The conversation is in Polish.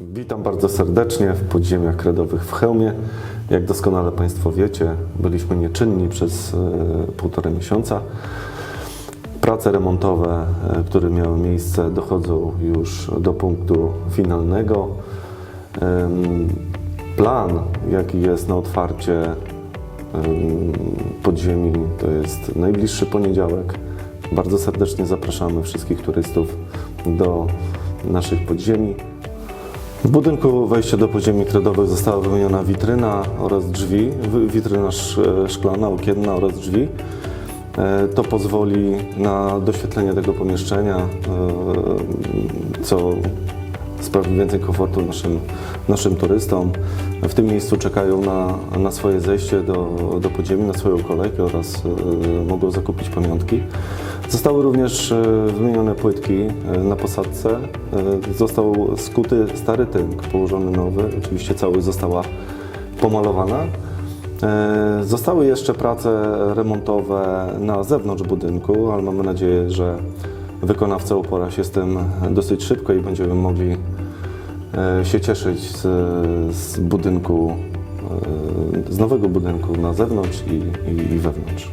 Witam bardzo serdecznie w podziemiach kredowych w Chełmie. Jak doskonale Państwo wiecie, byliśmy nieczynni przez e, półtorej miesiąca. Prace remontowe, e, które miały miejsce, dochodzą już do punktu finalnego. Plan, jaki jest na otwarcie em, podziemi, to jest najbliższy poniedziałek. Bardzo serdecznie zapraszamy wszystkich turystów do naszych podziemi. W budynku wejścia do podziemi kredowych została wymieniona witryna oraz drzwi, witryna sz- szklana, okienna oraz drzwi. E, To pozwoli na doświetlenie tego pomieszczenia, e, co sprawi więcej komfortu naszym, naszym turystom. W tym miejscu czekają na, na swoje zejście do, do podziemi, na swoją kolejkę oraz e, mogą zakupić pamiątki. Zostały również e, wymienione płytki e, na posadce. Został skuty stary tynk, położony nowy. Oczywiście całość została pomalowana. Zostały jeszcze prace remontowe na zewnątrz budynku, ale mamy nadzieję, że wykonawca upora się z tym dosyć szybko i będziemy mogli e, się cieszyć z, z budynku, e, z nowego budynku na zewnątrz i, i, i wewnątrz.